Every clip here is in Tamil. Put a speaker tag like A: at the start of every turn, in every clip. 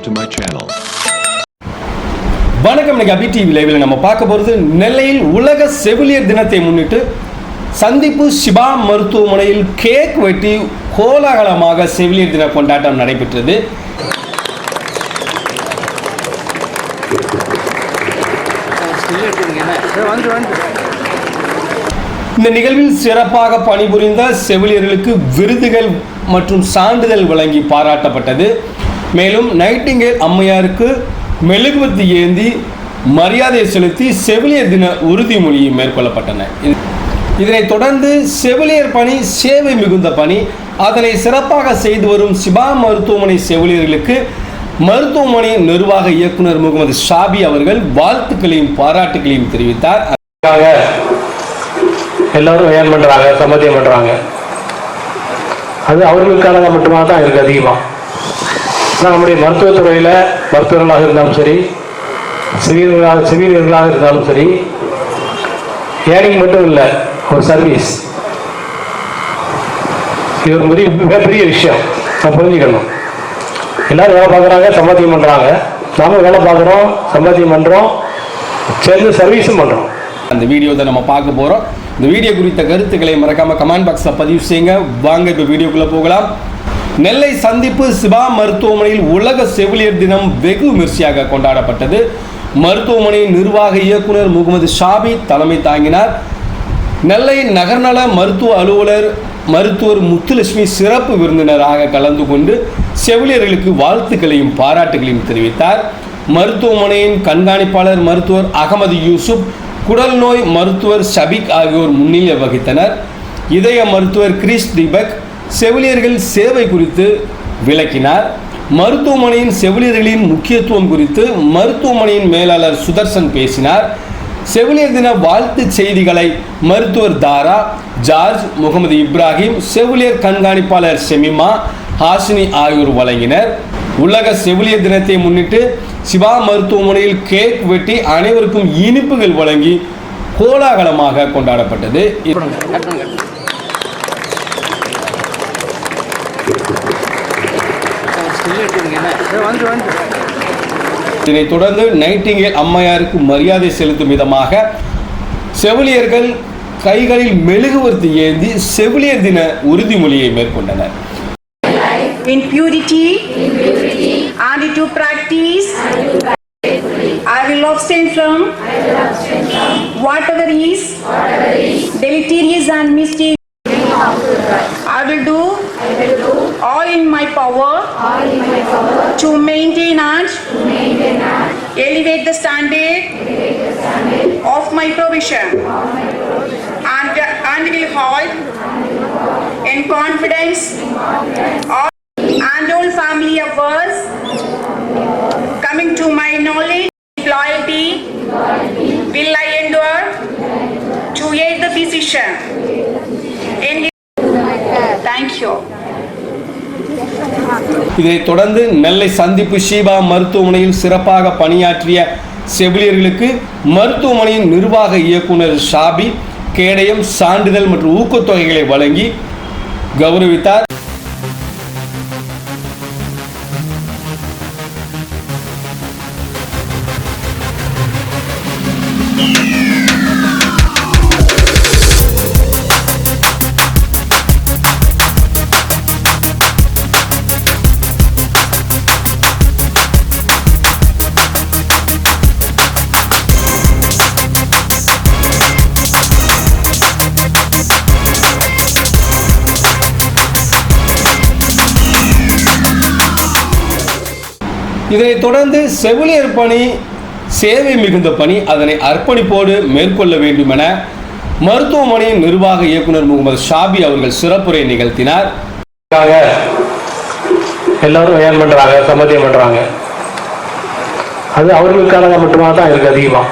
A: subscribe to my channel.
B: வணக்கம் இன்னைக்கு அபி டிவி லைவில் நம்ம பார்க்க போகிறது நெல்லையில் உலக செவிலியர் தினத்தை முன்னிட்டு சந்திப்பு சிபா மருத்துவமனையில் கேக் வெட்டி கோலாகலமாக செவிலியர் தின கொண்டாட்டம் நடைபெற்றது இந்த நிகழ்வில் சிறப்பாக பணிபுரிந்த செவிலியர்களுக்கு விருதுகள் மற்றும் சான்றிதழ் வழங்கி பாராட்டப்பட்டது மேலும் நைட்டிங்கேல் அம்மையாருக்கு மெழுகுவத்தி ஏந்தி மரியாதை செலுத்தி செவிலியர் தின உறுதிமொழியும் மேற்கொள்ளப்பட்டன. இதனைத் தொடர்ந்து செவிலியர் பணி சேவை மிகுந்த பணி அதனை சிறப்பாக செய்து வரும் சிபா மருத்துவமனை செவிலியர்களுக்கு மருத்துவமனை நிர்வாக இயக்குனர் முகமது ஷாபி அவர்கள் வாழ்த்துக்களையும் பாராட்டுகளையும் தெரிவித்தார்.
C: எல்லாரும் ஏன் பண்ணுறாங்க சம்மதியம் பண்ணுறாங்க அது அவர்களுக்கானதாக மட்டுமா தான் இருக்குது அதிகமாக நம்முடைய மருத்துவத்துறையில் மருத்துவர்களாக இருந்தாலும் சரி சிவியர்களாக சிவியர்களாக இருந்தாலும் சரி ஏனிங் மட்டும் இல்லை ஒரு சர்வீஸ் இது ஒரு பெரிய மிகப்பெரிய விஷயம். நம்ம புரிஞ்சுக்கணும். எல்லாரும் வேலை பார்க்குறாங்க சம்பாத்தியம் பண்ணுறாங்க நாமும் வேலை பார்க்குறோம் சம்பாத்தியம் பண்ணுறோம் சேர்ந்து சர்வீஸும் பண்ணுறோம்
B: அந்த வீடியோவை நம்ம பார்க்க போகிறோம் இந்த வீடியோ குறித்த கருத்துக்களை மறக்காமல் கமெண்ட் பாக்ஸில் பதிவு செய்யுங்க. வாங்க இப்போ வீடியோக்குள்ளே போகலாம். நெல்லை சந்திப்பு சிவா மருத்துவமனையில் உலக செவிலியர் தினம் வெகு விமர்சையாக கொண்டாடப்பட்டது. மருத்துவமனையின் நிர்வாக இயக்குனர் முகமது ஷாபி தலைமை தாங்கினார். நெல்லை நகர்நல மருத்துவ அலுவலர் மருத்துவர் முத்துலட்சுமி சிறப்பு விருந்தினராக கலந்து கொண்டு செவிலியர்களுக்கு வாழ்த்துக்களையும் பாராட்டுகளையும் தெரிவித்தார். மருத்துவமனையின் கண்காணிப்பாளர் மருத்துவர் அகமது யூசுப் குடல் நோய் மருத்துவர் ஷபிக் ஆகியோர் முன்னிலை வகித்தனர். இதய மருத்துவர் கிரிஷ் தீபக் செவிலியர்கள் சேவை குறித்து விளக்கினார். மருத்துவமனையின் செவிலியர்களின் முக்கியத்துவம் குறித்து மருத்துவமனையின் மேலாளர் சுதர்சன் பேசினார். செவிலியர் தின வாழ்த்து செய்திகளை மருத்துவர் தாரா ஜார்ஜ் முகமது இப்ராஹிம் செவிலியர் கண்காணிப்பாளர் ஷெமிமா ஹாசினி ஆகியோர் வழங்கினர். உலக செவிலியர் தினத்தை முன்னிட்டு சிவா மருத்துவமனையில் கேக் வெட்டி அனைவருக்கும் இனிப்புகள் வழங்கி கோலாகலமாக கொண்டாடப்பட்டது. இதனைத் தொடர்ந்து நைட்டிங்கேல் அம்மையாருக்கு மரியாதை செலுத்தும் விதமாக செவிலியர்கள் கைகளில் மெழுகுவர்த்தி ஏந்தி செவிலியர் தின உறுதிமொழியை மேற்கொண்டனர்
D: in purity, In purity and to practice. I will abstain from from whatever is is deleterious and mischievous. I will do all in my power to maintain and elevate the standard of my provision and and will hold in confidence all and all family affairs coming to my knowledge loyalty will I endure to aid the physician in thank you
B: இதைத் தொடர்ந்து நெல்லை சந்திப்பு ஷீபா மருத்துவமனையில் சிறப்பாக பணியாற்றிய செவிலியர்களுக்கு மருத்துவமனையின் நிர்வாக இயக்குனர் ஷாபி கேடயம் சான்றிதழ் மற்றும் ஊக்கத்தொகைகளை வழங்கி கௌரவித்தார். இதனைத் தொடர்ந்து செவிலியர் பணி சேவை மிகுந்த பணி அதனை அர்ப்பணிப்போடு மேற்கொள்ள வேண்டும் என மருத்துவமனையின் நிர்வாக இயக்குனர் முகமது ஷாபி அவர்கள் சிறப்புரை நிகழ்த்தினார்.
C: எல்லாரும் ஏன் பண்ணுறாங்க சம்மதியம் பண்ணுறாங்க அது அவர்களுக்கானதாக மட்டுமா தான் இருக்குது அதிகமாக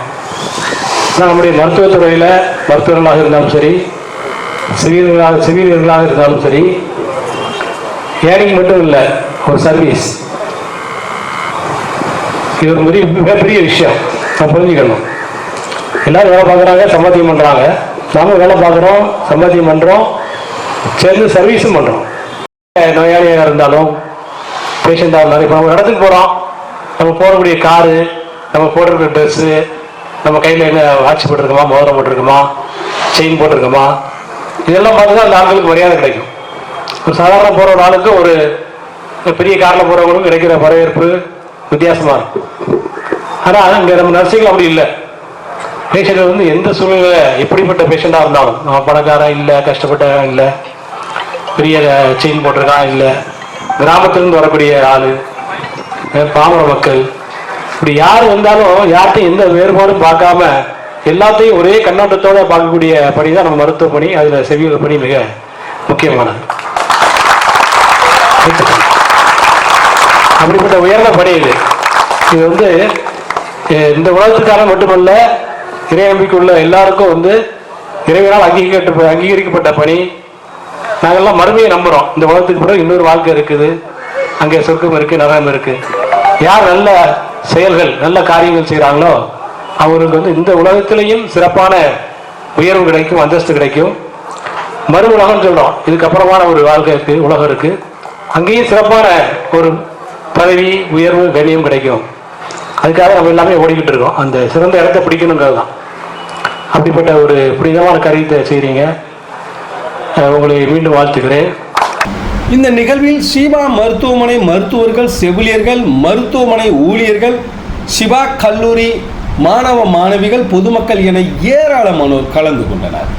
C: ஆனால் நம்முடைய மருத்துவத்துறையில் மருத்துவர்களாக இருந்தாலும் சரி சிவியர்களாக சிவியர்களாக இருந்தாலும் சரி ஏனிங் மட்டும் இல்லை ஒரு சர்வீஸ் இது ஒரு பெரிய மிகப்பெரிய விஷயம். நம்ம புரிஞ்சுக்கணும். எல்லாரும் வேலை பார்க்குறாங்க சம்பாத்தியம் பண்ணுறாங்க நாமும் வேலை பார்க்குறோம் சம்பாத்தியம் பண்ணுறோம் சேர்ந்து சர்வீஸும் பண்ணுறோம் நோயாளியாக இருந்தாலும் பேஷண்ட்டாக இருந்தாலும் இப்போ நம்ம இடத்துக்கு போகிறோம் நம்ம போடக்கூடிய காரு நம்ம போட்டிருக்கிற ட்ரெஸ்ஸு நம்ம கையில் என்ன வாட்ச் போட்டிருக்கோமா மோதிரம் போட்டிருக்கோமா செயின் போட்டிருக்கோமா இதெல்லாம் பார்த்து தான் அந்த ஆட்களுக்கு மரியாதை கிடைக்கும். ஒரு சாதாரண போகிற ஒரு ஆளுக்கு ஒரு ஒரு பெரிய காரில் போகிறவங்களுக்கும் கிடைக்கிற வரவேற்பு வித்தியாசமாக இருக்கும். ஆனால் இங்கே நம்ம நர்சிங்கில் அப்படி இல்லை. பேஷண்ட் வந்து எந்த சூழ்நிலை எப்படிப்பட்ட பேஷண்ட்டாக இருந்தாலும் நம்ம பணக்காரன் இல்லை கஷ்டப்பட்டவன் இல்லை பெரிய செயின் போட்டிருக்கான் இல்லை கிராமத்திலிருந்து வரக்கூடிய ஆள் பாமர மக்கள் இப்படி யார் வந்தாலும் யார்கிட்டையும் எந்த வேறுபாடும் பார்க்காம எல்லாத்தையும் ஒரே கண்ணோட்டத்தோட பார்க்கக்கூடிய பணி தான் நம்ம மருத்துவ பணி. அதில் செவியல் பணி மிக முக்கியமானது. அப்படிப்பட்ட உயர்ந்த பணி இது. இது வந்து இந்த உலகத்துக்காக மட்டுமல்ல இறையம்பிக்குள்ள எல்லாருக்கும் வந்து இறைவனால் அங்கீகரிக்கப்பட்ட அங்கீகரிக்கப்பட்ட பணி. நாங்கள்லாம் மறுமையை நம்புகிறோம் இந்த உலகத்துக்கு பிறகு இன்னொரு வாழ்க்கை இருக்குது. அங்கே சொர்க்கம் இருக்குது நரகம் இருக்குது யார் நல்ல செயல்கள் நல்ல காரியங்கள் செய்கிறாங்களோ அவங்களுக்கு வந்து இந்த உலகத்திலையும் சிறப்பான உயர்வு கிடைக்கும் அந்தஸ்து கிடைக்கும். மறு உலகம்னு சொல்கிறோம் இதுக்கப்புறமான ஒரு வாழ்க்கை இருக்குது உலகம் இருக்குது அங்கேயும் சிறப்பான ஒரு பதவி உயர்வு கண்ணியம் கிடைக்கும். அதுக்காக நம்ம எல்லாமே ஓடிக்கிட்டு இருக்கோம். அந்த சிறந்த இடத்த பிடிக்கணுங்கிறது தான். அப்படிப்பட்ட ஒரு புனிதமான காரியத்தை செய்கிறீங்க உங்களை மீண்டும் வாழ்த்துக்கிறேன்
B: இந்த நிகழ்வில் சிவா மருத்துவமனை மருத்துவர்கள் செவிலியர்கள் மருத்துவமனை ஊழியர்கள் சிவா கல்லூரி மாணவ மாணவிகள் பொதுமக்கள் என ஏராளமானோர் கலந்து கொண்டனர்.